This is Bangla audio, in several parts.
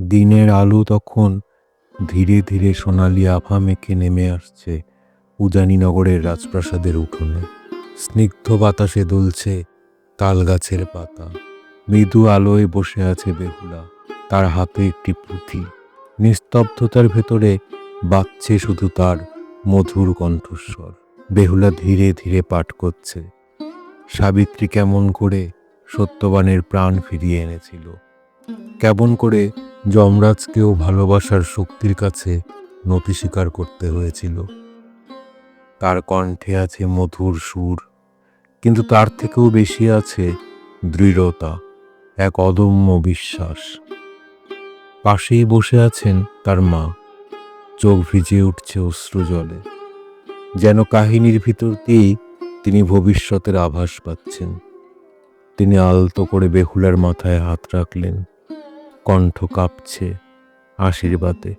দিনের আলো তখন ধীরে ধীরে সোনালি আভা মেখে নেমে আসছে উজানিনগরের রাজপ্রাসাদের উঠোনে। স্নিগ্ধ বাতাসে দুলছে তাল গাছের পাতা। মৃদু আলোয় বসে আছে বেহুলা। তার হাতে একটি পুঁথি। নিস্তব্ধতার ভেতরে বাজছে শুধু তার মধুর কণ্ঠস্বর। বেহুলা ধীরে ধীরে পাঠ করছে। সাবিত্রী কেমন করে সত্যবানের প্রাণ ফিরিয়ে এনেছিল। কেমন করে যমরাজকেও ভালোবাসার শক্তির কাছে নতি স্বীকার করতে হয়েছিল। তার কণ্ঠে আছে মধুর সুর, কিন্তু তার থেকেও বেশি আছে দৃঢ়তা, এক অদম্য বিশ্বাস। পাশেই বসে আছেন তার মা। চোখ ভিজে উঠছে অশ্রু জলে। যেন কাহিনীর ভিতর দিয়েই তিনি ভবিষ্যতের আভাস পাচ্ছেন। তিনি আলতো করে বেহুলার মাথায় হাত রাখলেন। কণ্ঠ কাঁপছে আশীর্বাদে।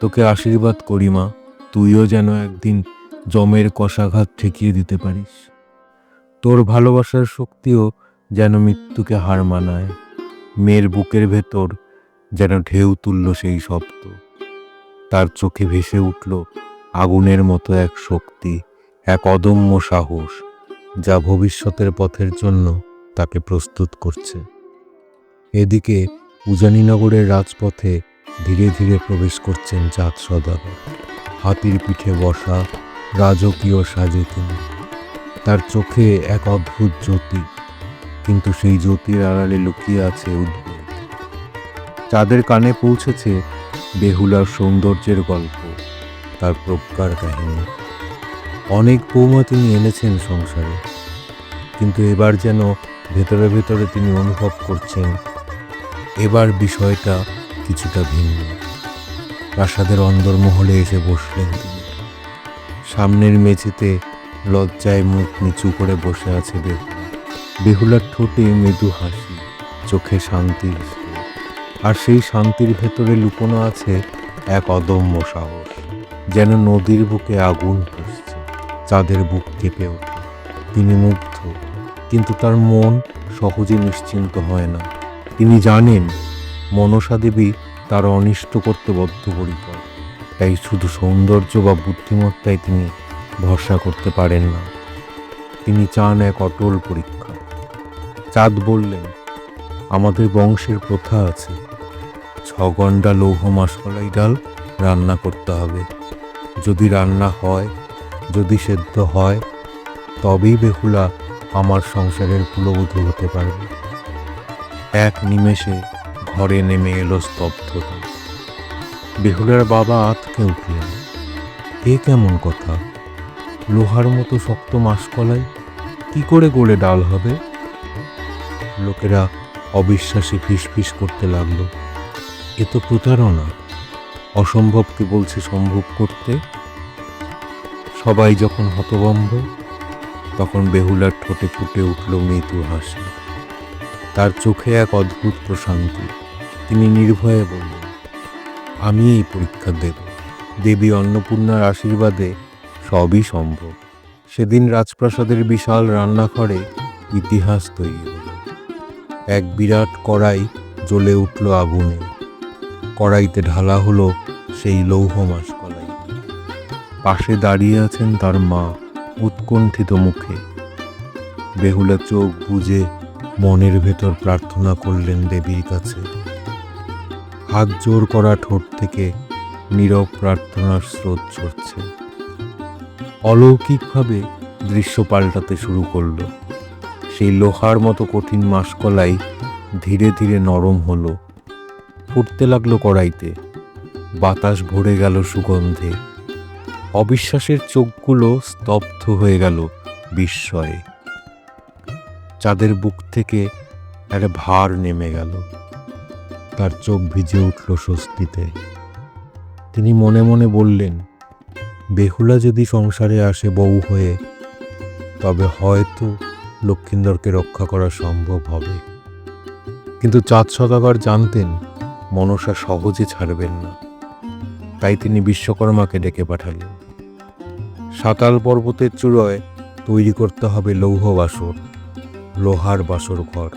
তোকে আশীর্বাদ করি মা, তুইও যেন একদিন জমের কষাঘাত ঠেকিয়ে দিতে পারিস। তোর ভালোবাসার শক্তিও যেন মৃত্যুকে হার মানায়। মেয়ের বুকের ভেতর যেন ঢেউ তুলল সেই শব্দ। তার চোখে ভেসে উঠল আগুনের মতো এক শক্তি, এক অদম্য সাহস, যা ভবিষ্যতের পথের জন্য তাকে প্রস্তুত করছে। এদিকে উজানিনগরের রাজপথে ধীরে ধীরে প্রবেশ করছেন চাঁদ সদাগর। হাতির পিঠে বসা রাজকীয় সাজে তিনি। তার চোখে এক অদ্ভুত জ্যোতি, কিন্তু সেই জ্যোতির আড়ালে লুকিয়ে আছে উদ্বেগ। চাঁদের কানে পৌঁছেছে বেহুলার সৌন্দর্যের গল্প, তার প্রজ্ঞার কাহিনী। অনেক বৌমা তিনি এনেছেন সংসারে, কিন্তু এবার যেন ভেতরে ভেতরে তিনি অনুভব করছেন এবার বিষয়টা কিছুটা ভিন্ন। প্রাসাদের অন্দরমহলে এসে বসলেন তিনি। সামনের মেঝেতে লজ্জায় মুখ নিচু করে বসে আছে বেহুলা। বেহুলার ঠোঁটে মৃদু হাসি, চোখে শান্তির ছোঁয়া। আর সেই শান্তির ভেতরে লুকোনো আছে এক অদম্য সাহস, যেন নদীর বুকে আগুন ফুসছে চাঁদের বুক কেঁপে ওঠে। তিনি মুগ্ধ, কিন্তু তার মন সহজে নিশ্চিন্ত হয় না। তিনি জানেন মনসা দেবী তার অনিষ্ট করতে বদ্ধপরিকর। তাই শুধু সৌন্দর্য বা বুদ্ধিমত্তায় তিনি ভরসা করতে পারেন না। তিনি চান এক অটল পরীক্ষা। চাঁদ বললেন, আমাদের বংশের প্রথা আছে। ছ গন্ডা লৌহ মাসকলাই ডাল রান্না করতে হবে। যদি রান্না হয়, যদি সেদ্ধ হয়, তবেই বেহুলা আমার সংসারের কুলবধূ হতে পারবে। এক নিমেষে ঘরে নেমে এলো স্তব্ধতা। বেহুলার বাবা আতকে উঠলেন। এ কেমন কথা? লোহার মতো শক্ত মাসকলাই? কি করে গড়ে ডাল হবে? লোকেরা অবিশ্বাসী ফিসফিস করতে লাগল। এ তো প্রতারণা। অসম্ভবকে বলছে সম্ভব করতে। সবাই যখন হতভম্ব, তখন বেহুলার ঠোঁটে ফুটে উঠল মৃদু হাসি। তার চোখে এক অদ্ভুত প্রশান্তি। তিনি নির্ভয়ে বললেন, আমি এই পরীক্ষা দেব। দেবী অন্নপূর্ণার আশীর্বাদে সবই সম্ভব। সেদিন রাজপ্রাসাদের বিশাল রান্নাঘরে ইতিহাস তৈরি হলো। এক বিরাট কড়াই জ্বলে উঠল আগুনে। কড়াইতে ঢালা হলো সেই লৌহ মাসকলাই। পাশে দাঁড়িয়ে আছেন তার মা উৎকণ্ঠিত মুখে। বেহুলা চোখ বুজে মনের ভেতর প্রার্থনা করলেন দেবীর কাছে। হাত জোর করা ঠোঁট থেকে নীরব প্রার্থনার স্রোত ঝরছে। অলৌকিকভাবে দৃশ্য পাল্টাতে শুরু করল। সেই লোহার মতো কঠিন মাসকলাই ধীরে ধীরে নরম হলো। ফুটতে লাগল কড়াইতে। বাতাস ভরে গেল সুগন্ধে। অবিশ্বাসের চোখগুলো স্তব্ধ হয়ে গেল বিস্ময়ে। চাঁদের বুক থেকে একটা ভার নেমে গেল। তার চোখ ভিজে উঠল স্বস্তিতে। তিনি মনে মনে বললেন, বেহুলা যদি সংসারে আসে বউ হয়ে, তবে হয়তো লক্ষিন্দরকে রক্ষা করা সম্ভব হবে। কিন্তু চাঁদ সদাগর জানতেন, মনসা সহজে ছাড়বেন না। তাই তিনি বিশ্বকর্মাকে ডেকে পাঠালেন। সাতাল পর্বতের চূড়ায় তৈরি করতে হবে লৌহ বাসর। লোহার বাসর ঘর।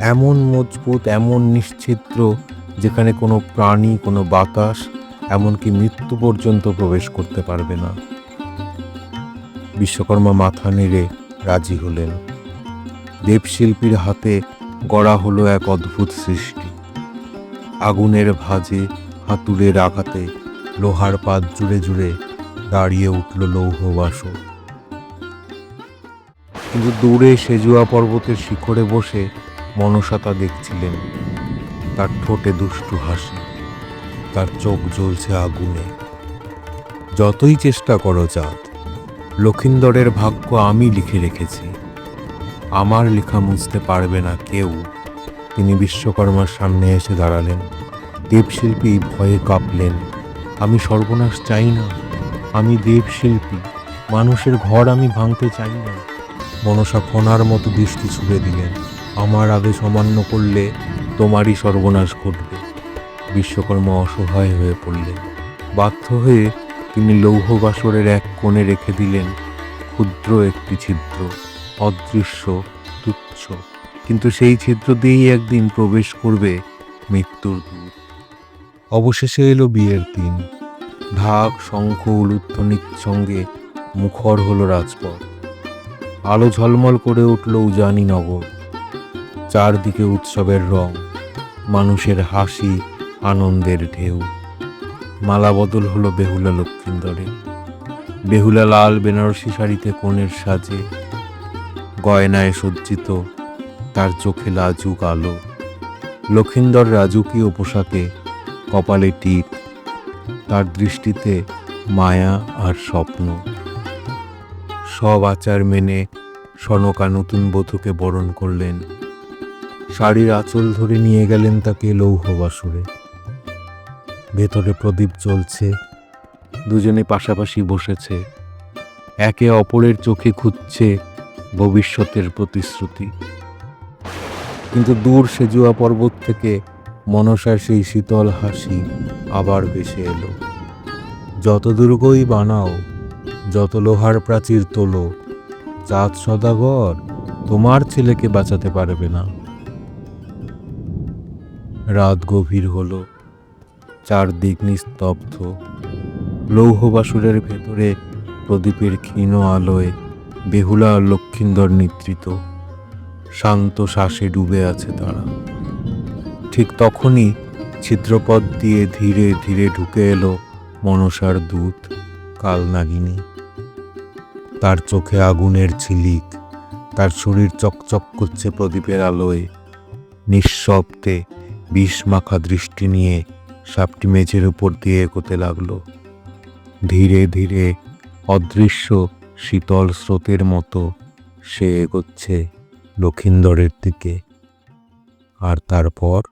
এমন মজবুত, এমন নিশ্চিদ্র যেখানে কোনো প্রাণী, কোনো বাতাস, এমনকি মৃত্যু পর্যন্ত প্রবেশ করতে পারবে না। বিশ্বকর্মা মাথা নেড়ে রাজি হলেন। দেবশিল্পীর হাতে গড়া হলো এক অদ্ভুত সৃষ্টি। আগুনের ভাজে হাতুড়ের আঘাতে লোহার পাত জুড়ে জুড়ে দাঁড়িয়ে উঠল লৌহ বাসর। কিন্তু দূরে সেজুয়া পর্বতের শিখরে বসে মনসাতা দেখছিলেন। তার ঠোঁটে দুষ্টু হাসি, তার চোখ জ্বলছে আগুনে। যতই চেষ্টা করো চাঁদ লক্ষিন্দরের ভাগ্য আমি লিখে রেখেছি। আমার লেখা মুছতে পারবে না কেউ। তিনি বিশ্বকর্মার সামনে এসে দাঁড়ালেন। দেবশিল্পী ভয়ে কাঁপলেন, আমি সর্বনাশ চাই না। আমি দেবশিল্পী। মানুষের ঘর আমি ভাঙতে চাই না। মনসা ফোনার মতো দৃষ্টি ছুড়ে দিলেন আমার আগে সমান্য করলে তোমারই সর্বনাশ ঘটবে। বিশ্বকর্মা অসহায় হয়ে পড়লেন। বাধ্য হয়ে তিনি লৌহ বাসরের এক কোণে রেখে দিলেন ক্ষুদ্র একটি ছিদ্র, অদৃশ্য, তুচ্ছ। কিন্তু সেই ছিদ্র দিয়েই একদিন প্রবেশ করবে মৃত্যুর দূত। অবশেষে এলো বিয়ের দিন। ঢাক, শঙ্খ, উলুধ্বনির সঙ্গে মুখর হলো রাজপথ। আলো ঝলমল করে উঠল উজানি নগর চারদিকে উৎসবের রং, মানুষের হাসি, আনন্দের ঢেউ। মালা বদল হলো বেহুলা লক্ষিন্দরে বেহুলা লাল বেনারসি শাড়িতে কোণের সাজে। গয়নায় সজ্জিত, তার চোখে লাজুক আলো। লক্ষিন্দর রাজুকীয় পোশাকে, কপালে টিপ। তার দৃষ্টিতে মায়া আর স্বপ্ন। সব আচার মেনে সনকা নতুন বধূকে বরণ করলেন। শাড়ির আঁচল ধরে নিয়ে গেলেন তাকে লৌহ বাসরে। ভেতরে প্রদীপ জ্বলছে, দুজনে পাশাপাশি বসেছে। একে অপরের চোখে খুঁজছে ভবিষ্যতের প্রতিশ্রুতি। কিন্তু দূর সেজুয়া পর্বত থেকে মনসার সেই শীতল হাসি আবার ভেসে এলো। যত দুর্গই বানাও যত লোহার প্রাচীর তোলো চাঁদ সদাগর তোমার ছেলেকে বাঁচাতে পারবে না। রাত গভীর হলো, চারদিক নিস্তব্ধ। লৌহবাসুরের ভেতরে প্রদীপের ক্ষীণ আলোয় বেহুলা লক্ষিন্দর নিদ্রিত। শান্ত শ্বাসে ডুবে আছে তারা। ঠিক তখনই ছিদ্রপথ দিয়ে ধীরে ধীরে ঢুকে এলো মনসার দূত, কালনাগিনী। তার চোখে আগুনের ঝিলিক, তার শরীর চকচক করছে প্রদীপের আলোয়। নিঃশব্দে বিষ মাখা দৃষ্টি নিয়ে সাপটি মেঝের উপর দিয়ে এগোতে লাগল। ধীরে ধীরে অদৃশ্য শীতল স্রোতের মতো সে এগোচ্ছে লক্ষিন্দরের দিকে। আর তারপর?